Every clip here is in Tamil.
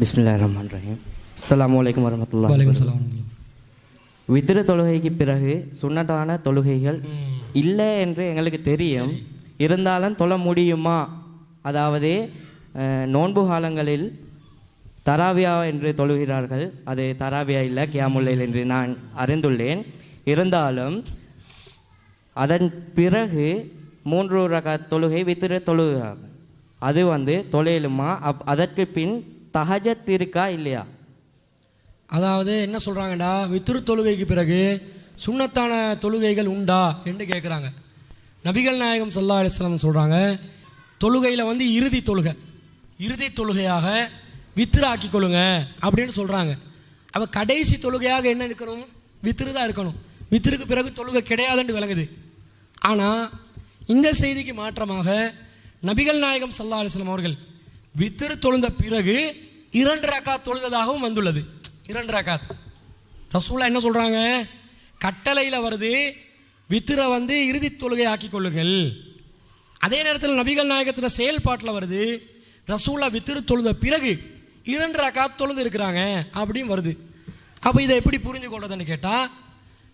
பிஸ்மில்லா ரஹ்மான் ரஹீம் வரமத்துல்லாஹி வலைக்கம் சலாம் வித்திர தொழுகைக்கு பிறகு சுன்னத்தான தொழுகைகள் இல்லை என்று எங்களுக்கு தெரியும். இருந்தாலும் தொழ முடியுமா? அதாவது நோன்பு காலங்களில் தராவியா என்று தொழுகிறார்கள். அது தராவியா இல்லை கியாமுல்லைல் என்று நான் அறிந்துள்ளேன். இருந்தாலும் அதன் பிறகு மூன்று ரக தொழுகை வித்திர தொழுகிறார்கள். அது வந்து தொழிலுமா அப் அதற்கு பின் தஹஜத் இருக்கா இல்லையா? அதாவது என்ன சொல்கிறாங்கடா வித்துரு தொழுகைக்கு பிறகு சுண்ணத்தான தொழுகைகள் உண்டா என்று கேட்குறாங்க நபிகள் நாயகம் சல்லா அலிஸ்லாம் சொல்கிறாங்க தொழுகையில் வந்து இறுதி தொழுகை இறுதி தொழுகையாக வித்திரு ஆக்கி கொள்ளுங்க அப்படின்னு சொல்கிறாங்க அப்போ கடைசி தொழுகையாக என்ன இருக்கணும்? வித்திரு தான் இருக்கணும். வித்திருக்கு பிறகு தொழுகை கிடையாதுன்னு விளங்குது. ஆனால் இந்த செய்திக்கு மாற்றமாக நபிகள் நாயகம் சல்லா அலிஸ்லாம் அவர்கள் வித்திரு தொழுந்த பிறகு இரண்டு ரக்கா தொழுததாகவும் வந்துள்ளது. இரண்டு ரக்கா ரசூலா என்ன சொல்கிறாங்க கட்டளையில் வருது வித்திரை வந்து இறுதி தொழுகை ஆக்கிக் கொள்ளுங்கள். அதே நேரத்தில் நபிகள் நாயகத்தில் செயல்பாட்டில் வருது ரசூலா வித்திரு தொழுத பிறகு இரண்டு ரக்கா தொழுது இருக்கிறாங்க அப்படின்னு வருது. அப்போ இதை எப்படி புரிஞ்சு கொள்றதுன்னு கேட்டால்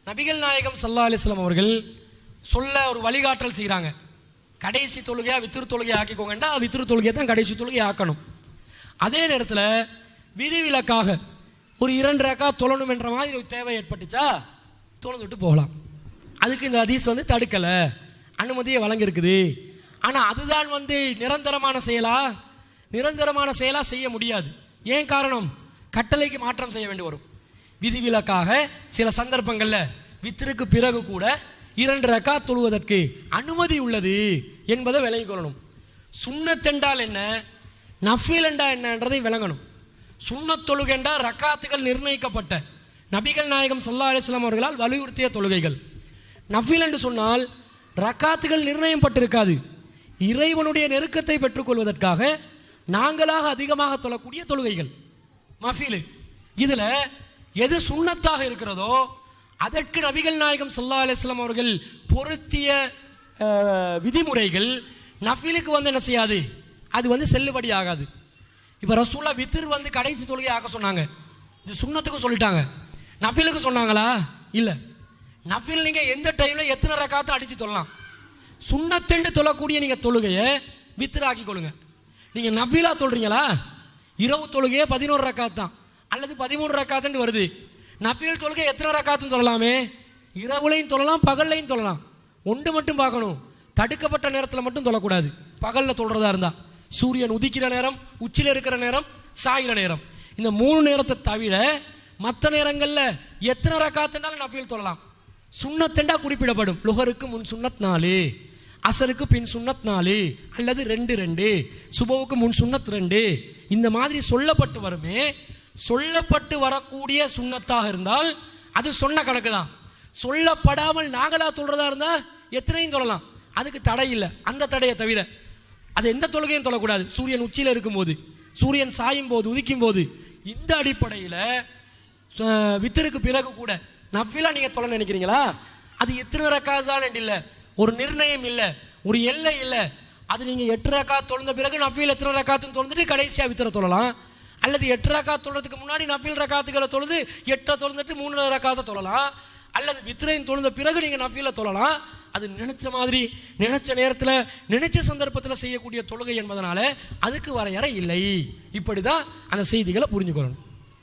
நபிகள் நாயகம் சல்லா அலிஸ்லாம் அவர்கள் சொல்ல ஒரு வழிகாட்டல் செய்கிறாங்க கடைசி தொழுகையாக வித்திரு தொழுகை ஆக்கிக்கோங்கன்னா வித்திரு தொழுகையை தான் கடைசி தொழுகை ஆக்கணும். அதே நேரத்தில் விதிவிலக்காக ஒரு இரண்டு ரக்கா தொழணும் என்ற மாதிரி ஒரு தேவை ஏற்பட்டுச்சா தொழுந்துட்டு போகலாம். அதுக்கு இந்த அதீஸ் வந்து தடுக்கலை. அனுமதியை வழங்கியிருக்குது. ஆனால் அதுதான் வந்து நிரந்தரமான செயலா? நிரந்தரமான செயலாக செய்ய முடியாது. ஏன் காரணம்? கட்டளைக்கு மாற்றம் செய்ய வேண்டி வரும். விதிவிலக்காக சில சந்தர்ப்பங்களில் வித்திருக்கு பிறகு கூட இரண்டு ரக்கா தொழுவதற்கு அனுமதி உள்ளது என்பதை விளங்கிக் கொள்ளணும். சுண்ணத்தென்றால் என்ன? நஃபீல் என்றால் என்னன்றதை விளங்கணும். சுண்ணத் தொழுகென்றா ரக்காத்துகள் நிர்ணயிக்கப்பட்ட நபிகள் நாயகம் சல்லா அலிஸ்லாம் அவர்களால் வலியுறுத்திய தொழுகைகள். நஃபீல் என்று சொன்னால் ரக்காத்துகள் நிர்ணயப்பட்டிருக்காது. இறைவனுடைய நெருக்கத்தை பெற்றுக்கொள்வதற்காக நாங்களாக அதிகமாக தொழக்கூடிய தொழுகைகள். மஃபீலு இதில் எது சுண்ணத்தாக இருக்கிறதோ அதற்கு நபிகள் நாயகம் சல்லா அலிஸ்லாம் அவர்கள் பொருத்திய விதிமுறைகள் நஃபிலுக்கு வந்து என்ன செய்யாது? அது வந்து செல்லுபடி ஆகாது. இப்போ ரசூலா வித்திர் வந்து கடைசி தொழுகை ஆக்க சொன்னாங்க. இது சுண்ணத்துக்கும் சொல்லிட்டாங்க. நஃபிலுக்கு சொன்னாங்களா? இல்லை. நஃபில் நீங்கள் எந்த டைமில் எத்தனை ரக்காத்தும் அடித்து தொழலாம்? சுண்ணத்தெண்டு தொழக்கூடிய நீங்கள் தொழுகையை வித்திர ஆக்கி கொள்ளுங்க. நீங்கள் நஃபிலாக தொழுறீங்களா? இரவு தொழுகையே பதினோரு ரக்காத் தான். அல்லது பதிமூணு ரக்காத்துன்னு வருது. நஃபீல் தொழுகை எத்தனை ரக்காத்தும் தொழலாமே? இரவுலையும் தொழலாம் பகல்லையும் தொழலாம். ஒன்று மட்டும் பார்க்கணும். தடுக்கப்பட்ட நேரத்தில் மட்டும் தொழக்கூடாது. பகலில் தொழுறதா இருந்தால் சூரியன் உதிக்கிற நேரம் உச்சியில் இருக்கிற நேரம் சாயிற நேரம். இந்த மூணு நேரத்தை தவிர மற்ற நேரங்களில் எத்தனை ரக்காத்துனாலும் நஃபீல் தொழலாம். சுண்ணத்தெண்டா குறிப்பிடப்படும். லுகருக்கு முன் சுண்ணத் நாலு அசருக்கு பின் சுண்ணத் நாலு அல்லது ரெண்டு ரெண்டு சுபவுக்கு முன் சுண்ணத் ரெண்டு. இந்த மாதிரி சொல்லப்பட்டு வருமே சொல்லப்பட்டு வரக்கூடிய சுண்ணத்தாக இருந்தால் அது சொன்ன கணக்கு தான் சொல்லப்படாமல் நாங்களாக சொல்கிறதா இருந்தால் எத்தனையும் சொல்லலாம். அதுக்கு தடை இல்லை. அந்த தடையை தவிர அது எந்த தொழுகையும் தொழக்கூடாது சூரியன் உச்சியில் இருக்கும்போது சூரியன் சாயும் போது உதிக்கும் போது இந்த அடிப்படையில் வித்தருக்கு பிறகு கூட நஃபிலா நீங்கள் தொலை நினைக்கிறீங்களா? அது எத்தனை ரக்காது தான் இல்லை. ஒரு நிர்ணயம் இல்லை. ஒரு எல்லை இல்லை. அது நீங்கள் எட்டு ரக்கா தொழுந்த பிறகு நஃபீல் எத்தனை ரக்காத்துன்னு தொழுந்துட்டு கடைசியாக வித்திர தொழலாம். அல்லது எட்டு ரக்கா தொழுறதுக்கு முன்னாடி நபில் ரக்காத்துக்களை தொழுது எட்டை தொழுந்துட்டு மூணு ரக்காத்தை தொழலாம். அல்லது வித்ரையும் தொழுந்த பிறகு நீங்கள் நஃபீல தொழலாம். அது நினைச்ச மாதிரி நினைச்ச நேரத்தில் நினைச்ச சந்தர்ப்பத்தில் செய்யக்கூடிய தொழுகை என்பதனால அதுக்கு வரையறை இல்லை. இப்படி தான் அந்த செய்திகளை புரிஞ்சுக்கொள்ளணும்